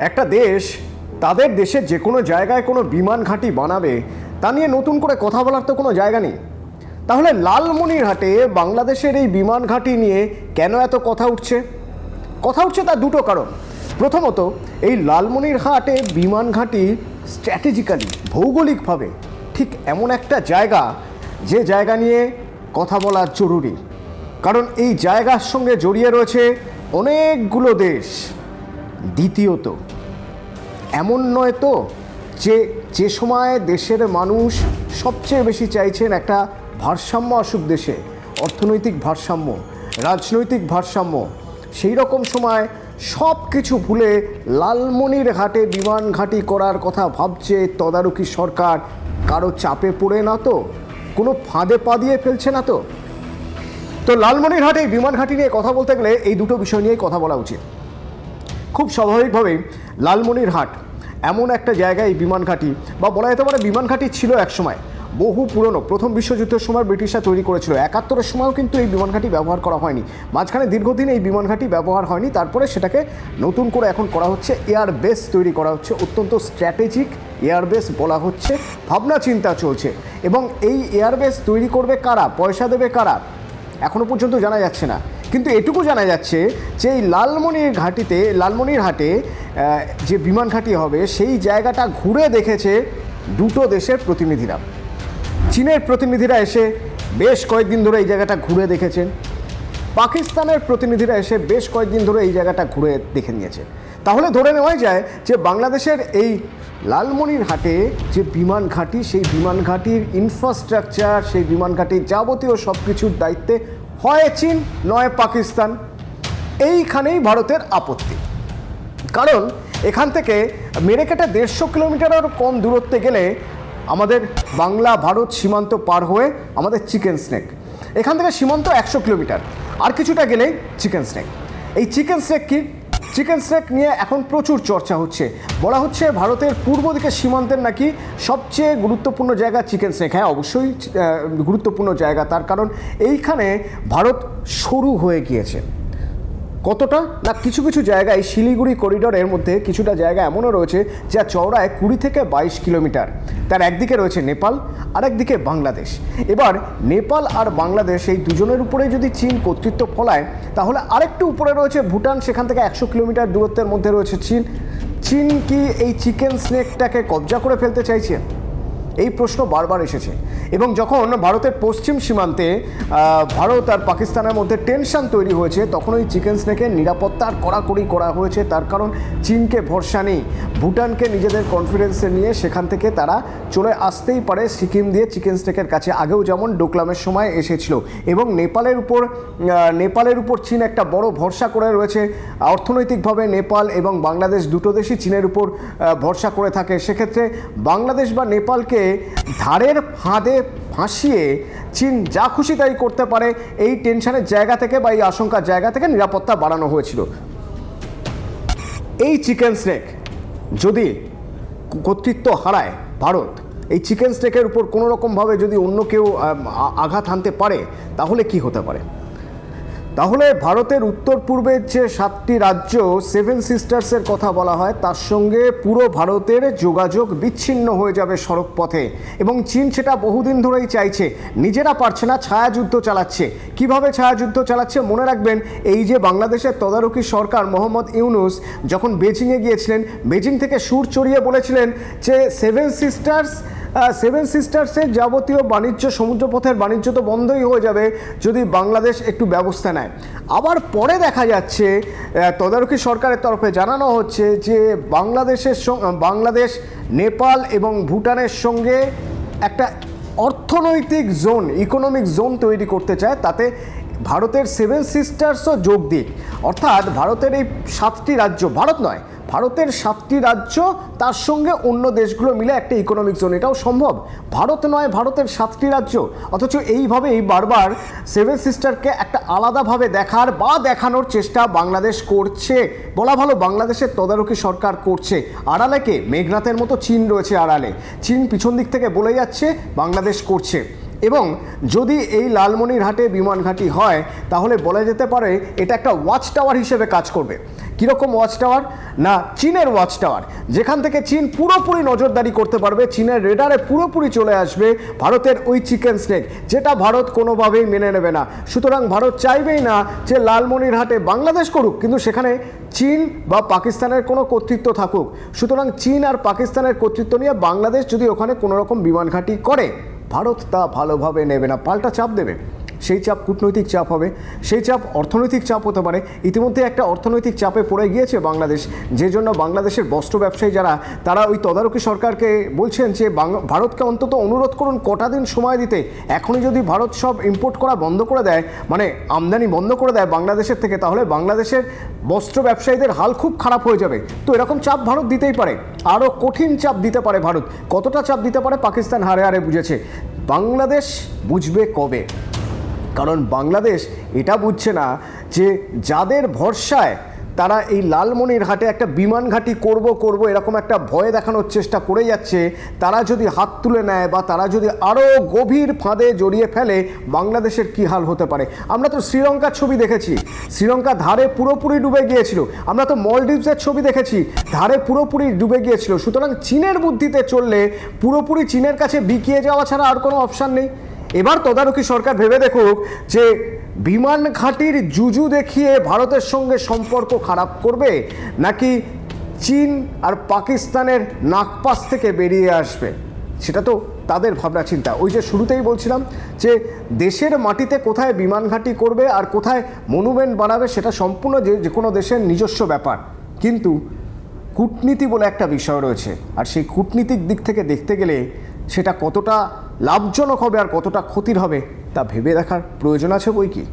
একটা দেশ তাদের দেশের যে কোনো জায়গায় কোনো বিমান ঘাঁটি বানাবে, তা নিয়ে নতুন করে কথা বলার তো কোনো জায়গা নেই। তাহলে লালমনিরহাটে বাংলাদেশের এই বিমান ঘাঁটি নিয়ে কেন এত কথা উঠছে? কথা উঠছে তার দুটো কারণ। প্রথমত, এই লালমনিরহাটে বিমান ঘাঁটি স্ট্র্যাটেজিক্যালি, ভৌগোলিকভাবে ঠিক এমন একটা জায়গা যে জায়গা নিয়ে কথা বলা জরুরি। কারণ এই জায়গার সঙ্গে জড়িয়ে রয়েছে অনেকগুলো দেশ। দ্বিতীয়ত, এমন নয় তো যে যে সময় দেশের মানুষ সবচেয়ে বেশি চাইছেন একটা ভারসাম্য আসুক দেশে, অর্থনৈতিক ভারসাম্য, রাজনৈতিক ভারসাম্য, সেই রকম সময় সব কিছু ভুলে লালমনির ঘাটে বিমান ঘাঁটি করার কথা ভাবছে তদারকি সরকার। কারও চাপে পড়ে না তো? কোনো ফাঁদে পা দিয়ে ফেলছে না তো? তো লালমনিরহাটে এই বিমান ঘাঁটি নিয়ে কথা বলতে গেলে এই দুটো বিষয় নিয়েই কথা বলা উচিত। খুব স্বাভাবিকভাবেই লালমনিরহাট এমন একটা জায়গায় এই বিমান ঘাঁটি, বা বলা যেতে পারে বিমান ঘাঁটি ছিল একসময় বহু পুরনো, প্রথম বিশ্বযুদ্ধের সময় ব্রিটিশরা তৈরি করেছিল। একাত্তরের সময়ও কিন্তু এই বিমান ঘাঁটি ব্যবহার করা হয়নি। মাঝখানে দীর্ঘদিন এই বিমান ঘাঁটি ব্যবহার হয়নি। তারপরে সেটাকে নতুন করে এখন করা হচ্ছে এয়ার বেস তৈরি করা হচ্ছে। অত্যন্ত স্ট্র্যাটেজিক এয়ারবেস বলা হচ্ছে। ভাবনা চিন্তা চলছে। এবং এই এয়ারবেস তৈরি করবে কারা? পয়সা দেবে কারা? এখনও পর্যন্ত জানা যাচ্ছে না। কিন্তু এটুকু জানা যাচ্ছে যে এই লালমনির ঘাটিতে, লালমনির হাটে যে বিমান ঘাঁটি হবে, সেই জায়গাটা ঘুরে দেখেছে দুটো দেশের প্রতিনিধিরা। চীনের প্রতিনিধিরা এসে বেশ কয়েকদিন ধরে এই জায়গাটা ঘুরে দেখেছেন। পাকিস্তানের প্রতিনিধিরা এসে বেশ কয়েকদিন ধরে এই জায়গাটা ঘুরে দেখে নিয়েছে। তাহলে ধরে নেওয়াই যায় যে বাংলাদেশের এই লালমনির হাটে যে বিমান ঘাঁটি, সেই বিমান ঘাঁটির ইনফ্রাস্ট্রাকচার সেই বিমান ঘাঁটির যাবতীয় সব কিছুর দায়িত্বে হয় চীন, নয় পাকিস্তান। এইখানেই ভারতের আপত্তি। কারণ এখান থেকে মেরে কেটে দেড়শো কিলোমিটারের কম দূরত্বে গেলে আমাদের বাংলা ভারত সীমান্ত পার হয়ে আমাদের চিকেন স্নেক। এখান থেকে সীমান্ত একশো কিলোমিটার। আর কিছুটা গেলেই চিকেন স্নেক। এই চিকেন স্নেক কি? চিকেন স্নেক নিয়ে এখন প্রচুর চর্চা হচ্ছে। বলা হচ্ছে ভারতের পূর্ব দিকের সীমান্তের নাকি সবচেয়ে গুরুত্বপূর্ণ জায়গা চিকেন স্নেক হ্যাঁ অবশ্যই গুরুত্বপূর্ণ জায়গা। তার কারণ এইখানে ভারত সরু হয়ে গিয়েছে। কতটা? না, কিছু কিছু জায়গায় শিলিগুড়ি করিডোরের মধ্যে কিছুটা জায়গা এমনও রয়েছে যা চওড়ায় কুড়ি থেকে বাইশ কিলোমিটার। তার একদিকে রয়েছে নেপাল আর একদিকে বাংলাদেশ। এবার নেপাল আর বাংলাদেশ এই দুজনের উপরে যদি চীন কর্তৃত্ব ফলায়, তাহলে আরেকটু উপরে রয়েছে ভুটান, সেখান থেকে একশো কিলোমিটার দূরত্বের মধ্যে রয়েছে চীন। চীন কি এই চিকেন স্নেকটাকে কবজা করে ফেলতে চাইছে? এই প্রশ্ন বারবার এসেছে। এবং যখন ভারতের পশ্চিম সীমান্তে ভারত আর পাকিস্তানের মধ্যে টেনশন তৈরি হয়েছে, তখন ওই চিকেন স্নেকের নিরাপত্তার কড়াকড়ি করা হয়েছে। তার কারণ চীনকে ভরসা নেই। ভুটানকে নিজেদের কনফিডেন্সে নিয়ে সেখান থেকে তারা চলে আসতেই পারে সিকিম দিয়ে চিকেন স্নেকের কাছে। আগেও যেমন ডোকলামের সময় এসেছিল। এবং নেপালের উপর নেপালের উপর চীন একটা বড় ভরসা করে রয়েছে। অর্থনৈতিকভাবে নেপাল এবং বাংলাদেশ দুটো দেশই চীনের উপর ভরসা করে থাকে। সেক্ষেত্রে বাংলাদেশ বা নেপালকে ধারের ফাঁদে ফাঁসিয়ে চীন যা খুশি তাই করতে পারে, এই টেনশনের জায়গা থেকে বা এই আশঙ্কার জায়গা থেকে নিরাপত্তা বাড়ানো হয়েছিল। এই চিকেন স্নেক যদি কর্তৃত্ব হারায় ভারত, এই চিকেন স্নেকের উপর কোনো রকমভাবে যদি অন্য কেউ আঘাত হানতে পারে, তাহলে কি হতে পারে? তাহলে ভারতের উত্তর পূর্বের যে সাতটি রাজ্য সেভেন সিস্টার্সের কথা বলা হয়, তার সঙ্গে পুরো ভারতের যোগাযোগ বিচ্ছিন্ন হয়ে যাবে সড়ক পথে এবং চীন সেটা বহুদিন ধরেই চাইছে। নিজেরা পারছে না, ছায়াযুদ্ধ চালাচ্ছে। কীভাবে ছায়াযুদ্ধ চালাচ্ছে মনে রাখবেন, এই যে বাংলাদেশের তদারকি সরকার মোহাম্মদ ইউনুস যখন বেজিংয়ে গিয়েছিলেন, বেজিং থেকে সুর চড়িয়ে বলেছিলেন যে সেভেন সিস্টার্স সেভেন সিস্টার্সের যাবতীয় বাণিজ্য, সমুদ্রপথের বাণিজ্য তো বন্ধই হয়ে যাবে যদি বাংলাদেশ একটু ব্যবস্থা নেয়। আবার পরে দেখা যাচ্ছে তদারকি সরকারের তরফে জানানো হচ্ছে যে বাংলাদেশের বাংলাদেশ, নেপাল এবং ভুটানের সঙ্গে একটা অর্থনৈতিক জোন ইকোনমিক জোন তৈরি করতে চায়। তাতে ভারতের সেভেন সিস্টার্সও যোগ দিক। অর্থাৎ ভারতের এই সাতটি রাজ্য, ভারত নয় ভারতের সাতটি রাজ্য, তার সঙ্গে অন্য দেশগুলো মিলে একটা ইকোনমিক জোন এটাও সম্ভব। ভারত নয়, ভারতের সাতটি রাজ্য। অথচ এইভাবেই বারবার সেভেন সিস্টারকে একটা আলাদাভাবে দেখার বা দেখানোর চেষ্টা বাংলাদেশ করছে। বলা ভালো, বাংলাদেশের তদারকি সরকার করছে। আড়ালে কে মেঘনাথের মতো চীন রয়েছে আড়ালে। চীন পিছন দিক থেকে বলে যাচ্ছে, বাংলাদেশ করছে। এবং যদি এই লালমনিরহাটে বিমান ঘাঁটি হয়, তাহলে বলা যেতে পারে এটা একটা ওয়াচ টাওয়ার হিসেবে কাজ করবে। কীরকম ওয়াচ টাওয়ার না, চীনের ওয়াচ টাওয়ার যেখান থেকে চীন পুরোপুরি নজরদারি করতে পারবে, চীনের রেডারে পুরোপুরি চলে আসবে ভারতের ওই চিকেন স্নেক, যেটা ভারত কোনোভাবেই মেনে নেবে না। সুতরাং ভারত চাইবেই না যে লালমনিরহাটে বাংলাদেশ করুক, কিন্তু সেখানে চীন বা পাকিস্তানের কোনো কর্তৃত্ব থাকুক। সুতরাং চীন আর পাকিস্তানের কর্তৃত্ব নিয়ে বাংলাদেশ যদি ওখানে কোনো রকম বিমান ঘাঁটি করে ভারত তা ভালোভাবে নেবে না পাল্টা চাপ দেবে। সেই চাপ কূটনৈতিক চাপ হবে। সেই চাপ অর্থনৈতিক চাপ হতে পারে। ইতিমধ্যে একটা অর্থনৈতিক চাপে পড়ে গিয়েছে বাংলাদেশ। যে জন্য বাংলাদেশের বস্ত্র ব্যবসায়ী যারা, তারা ওই তদারকি সরকারকে বলছেন যে ভারতকে অন্তত অনুরোধ করুন কটা দিন সময় দিতে। এখনই যদি ভারত সব ইম্পোর্ট করা বন্ধ করে দেয় মানে আমদানি বন্ধ করে দেয় বাংলাদেশের থেকে, তাহলে বাংলাদেশের বস্ত্র ব্যবসায়ীদের হাল খুব খারাপ হয়ে যাবে। তো এরকম চাপ ভারত দিতেই পারে। আরও কঠিন চাপ দিতে পারে ভারত। কতটা চাপ দিতে পারে পাকিস্তান হারে হারে বুঝেছে। বাংলাদেশ বুঝবে কবে? কারণ বাংলাদেশ এটা বুঝছে না যে যাদের ভরসায় তারা এই লালমনিরহাটে একটা বিমান ঘাঁটি করব করব, এরকম একটা ভয় দেখানোর চেষ্টা করে যাচ্ছে, তারা যদি হাত তুলে নেয় বা তারা যদি আরও গভীর ফাঁদে জড়িয়ে ফেলে, বাংলাদেশের কী হাল হতে পারে? আমরা তো শ্রীলঙ্কার ছবি দেখেছি, শ্রীলঙ্কা ধারে পুরোপুরি ডুবে গিয়েছিল, আমরা তো মলডিভসের ছবি দেখেছি, ধারে পুরোপুরি ডুবে গিয়েছিল, সুতরাং চীনের বুদ্ধিতে চললে পুরোপুরি চীনের কাছে বিকিয়ে যাওয়া ছাড়া আর কোনো অপশান নেই। এবার তদারকি সরকার ভেবে দেখুক যে বিমান ঘাঁটির জুজু দেখিয়ে ভারতের সঙ্গে সম্পর্ক খারাপ করবে নাকি চীন আর পাকিস্তানের নাকপাস থেকে বেরিয়ে আসবে? সেটা তো তাদের ভাবনা চিন্তা। ওই যে শুরুতেই বলছিলাম যে দেশের মাটিতে কোথায় বিমান ঘাঁটি করবে আর কোথায় মনুমেন্ট বানাবে সেটা সম্পূর্ণ যে যে কোনো দেশের নিজস্ব ব্যাপার। কিন্তু কূটনীতি বলে একটা বিষয় রয়েছে। আর সেই কূটনীতিক দিক থেকে দেখতে গেলে সেটা কতটা লাভজনক হবে আর কতটা ক্ষতির হবে তা ভেবে দেখার প্রয়োজন আছে বই কি?